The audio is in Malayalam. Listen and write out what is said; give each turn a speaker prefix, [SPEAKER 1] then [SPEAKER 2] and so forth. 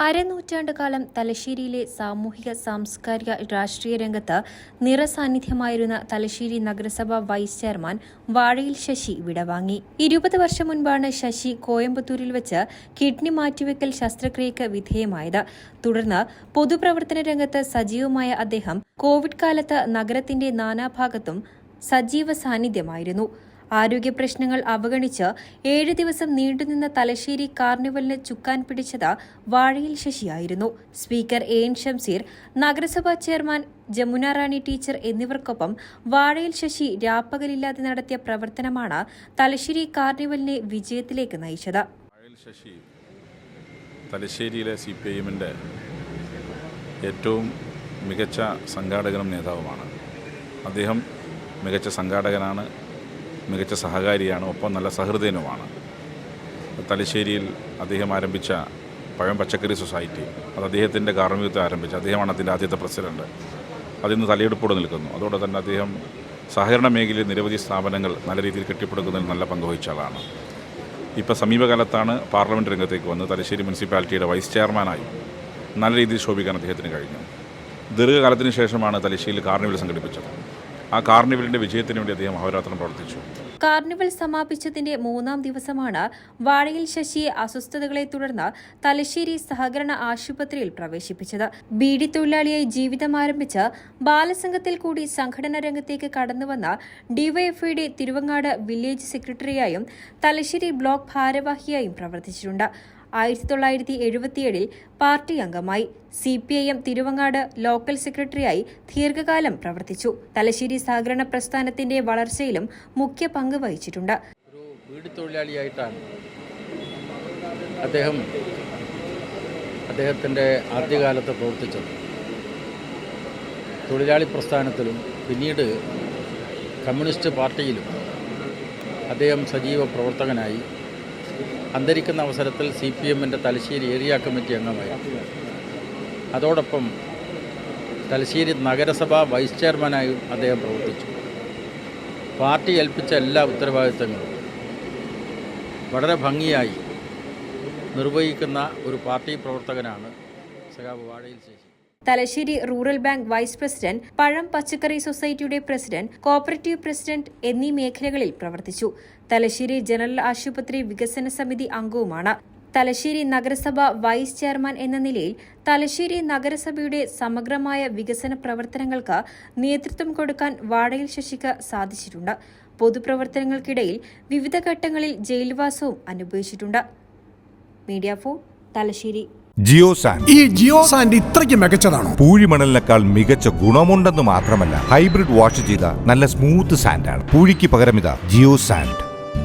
[SPEAKER 1] അരനൂറ്റാണ്ട് കാലം തലശ്ശേരിയിലെ സാമൂഹിക സാംസ്കാരിക രാഷ്ട്രീയ രംഗത്ത് നിറസാന്നിധ്യമായിരുന്ന തലശ്ശേരി നഗരസഭ വൈസ് ചെയർമാൻ വാഴയിൽ ശശി വിടവാങ്ങി. ഇരുപത് വർഷം മുൻപാണ് ശശി കോയമ്പത്തൂരിൽ വെച്ച് കിഡ്നി മാറ്റിവെക്കൽ ശസ്ത്രക്രിയയ്ക്ക് വിധേയമായത്. തുടർന്ന് പൊതുപ്രവർത്തന രംഗത്ത് സജീവമായ അദ്ദേഹം കോവിഡ് കാലത്ത് നഗരത്തിന്റെ നാനാഭാഗത്തും സജീവ സാന്നിധ്യമായിരുന്നു. ആരോഗ്യ പ്രശ്നങ്ങൾ അവഗണിച്ച് ഏഴ് ദിവസം നീണ്ടുനിന്ന തലശ്ശേരി കാർണിവലിന് ചുക്കാൻ പിടിച്ചത് വാഴയിൽ ശശിയായിരുന്നു. സ്പീക്കർ എ എൻ ഷംസീർ നഗരസഭാ ചെയർമാൻ ജമുന റാണി ടീച്ചർ എന്നിവർക്കൊപ്പം വാഴയിൽ ശശി രാപ്പകലില്ലാതെ നടത്തിയ പ്രവർത്തനമാണ് തലശ്ശേരി കാർണിവലിനെ വിജയത്തിലേക്ക് നയിച്ചത്.
[SPEAKER 2] ശശി തലശ്ശേരിയിലെ സി പി ഐഎമ്മിന്റെ ഏറ്റവും മികച്ച സംഘാടകനും നേതാവുമാണ്. അദ്ദേഹം മികച്ച സംഘാടകനാണ്. മികച്ച സഹകാരിയാണ് ഒപ്പം നല്ല സഹൃദയനുമാണ്. തലശ്ശേരിയിൽ അദ്ദേഹം ആരംഭിച്ച പഴം പച്ചക്കറി സൊസൈറ്റി അത് അദ്ദേഹത്തിന്റെ കാർമ്മികത്വം ആരംഭിച്ച അദ്ദേഹമാണ് അതിന്റെ ആദ്യത്തെ പ്രസിഡന്റ്. അതിന്ന് തലയെടുപ്പോടെ നിൽക്കുന്നു. അതോടെ തന്നെ അദ്ദേഹം സഹകരണ മേഖലയിൽ നിരവധി സ്ഥാപനങ്ങൾ നല്ല രീതിയിൽ കെട്ടിപ്പടുക്കുന്നതിൽ നല്ല പങ്കുവഹിച്ച ആളാണ്. ഇപ്പോൾ സമീപകാലത്താണ് പാർലമെന്റ് രംഗത്തേക്ക് വന്ന് തലശ്ശേരി മുനിസിപ്പാലിറ്റിയുടെ വൈസ് ചെയർമാനായി നല്ല രീതിയിൽ ശോഭിക്കാൻ അദ്ദേഹത്തിന് കഴിഞ്ഞു. ദീർഘകാലത്തിന് ശേഷമാണ് തലശ്ശേരിയിൽ കാർണിവൽ സംഘടിപ്പിച്ചത്. ആ കാർണിവലിന്റെ വിജയത്തിന് വേണ്ടി അദ്ദേഹം അഹോരാത്രം പ്രവർത്തിച്ചു.
[SPEAKER 1] കാർണിവൽ സമാപിച്ചതിന്റെ മൂന്നാം ദിവസമാണ് വാഴയിൽ ശശിയെ അസ്വസ്ഥതകളെ തുടർന്ന് തലശ്ശേരി സഹകരണ ആശുപത്രിയിൽ പ്രവേശിപ്പിച്ചത്. ബീഡി തൊഴിലാളിയായി ജീവിതം ആരംഭിച്ച് ബാലസംഘത്തിൽ കൂടി സംഘടനാ രംഗത്തേക്ക് കടന്നുവന്ന ഡിവൈഎഫ്ഐയുടെ തിരുവങ്ങാട് വില്ലേജ് സെക്രട്ടറിയായും തലശ്ശേരി ബ്ലോക്ക് ഭാരവാഹിയായും പ്രവർത്തിച്ചിട്ടുണ്ട്. ആയിരത്തി തൊള്ളായിരത്തി എഴുപത്തിയേഴിൽ പാർട്ടി അംഗമായി. C P I M Thiruvangad local സെക്രട്ടറിയായി ദീർഘകാലം പ്രവർത്തിച്ചു. തലശ്ശേരി സഹകരണ പ്രസ്ഥാനത്തിന്റെ വളർച്ചയിലും മുഖ്യ പങ്ക് വഹിച്ചിട്ടുണ്ട്.
[SPEAKER 3] തൊഴിലാളിയായിട്ടാണ് അദ്ദേഹം അദ്ദേഹത്തിന്റെ ആദ്യകാലത്ത് പ്രവർത്തിച്ചത്. തൊഴിലാളി പ്രസ്ഥാനത്തിലും പിന്നീട് കമ്മ്യൂണിസ്റ്റ് പാർട്ടിയിലും അദ്ദേഹം സജീവ പ്രവർത്തകനായി അന്തരിക്കുന്ന അവസരത്തിൽ സി പി എമ്മിന്റെ തലശ്ശേരി ഏരിയ കമ്മിറ്റി അംഗമായി. അതോടൊപ്പം തലശ്ശേരി നഗരസഭ വൈസ് ചെയർമാനായും അദ്ദേഹം പ്രവർത്തിച്ചു. പാർട്ടി ഏൽപ്പിച്ച എല്ലാ ഉത്തരവാദിത്തങ്ങളും വളരെ ഭംഗിയായി നിർവഹിക്കുന്ന ഒരു പാർട്ടി പ്രവർത്തകനാണ് സഖാബ് Vazhayil Sasi
[SPEAKER 1] Thalassery rural bank vice president പഴം പച്ചക്കറി സൊസൈറ്റിയുടെ പ്രസിഡന്റ് കോപ്പറേറ്റീവ് പ്രസിഡന്റ് എന്നീ മേഖലകളിൽ പ്രവർത്തിച്ചു. തലശ്ശേരി ജനറൽ ആശുപത്രി വികസന സമിതി അംഗവുമാണ്. തലശ്ശേരി നഗരസഭ വൈസ് ചെയർമാൻ എന്ന നിലയിൽ തലശ്ശേരി നഗരസഭയുടെ സമഗ്രമായ വികസന പ്രവർത്തനങ്ങൾക്ക് നേതൃത്വം കൊടുക്കാൻ വാടകയിൽ ശശിക്ക് സാധിച്ചിട്ടുണ്ട്. പൊതുപ്രവർത്തനങ്ങൾക്കിടയിൽ വിവിധ ഘട്ടങ്ങളിൽ ജയിൽവാസവും അനുഭവിച്ചിട്ടുണ്ട്. Media phone Thalassery.
[SPEAKER 4] ജിയോ സാൻഡ്
[SPEAKER 5] ഈ ജിയോ സാൻഡ് ഇത്രയ്ക്ക് മികച്ചതാണോ?
[SPEAKER 4] പൂഴിമണലിനേക്കാൾ മികച്ച ഗുണമുണ്ടെന്ന് മാത്രമല്ല ഹൈബ്രിഡ് വാഷ് ചെയ്ത നല്ല സ്മൂത്ത് സാൻഡാണ്. പൂഴിക്ക് പകരം ഇതാ ജിയോ സാൻഡ്.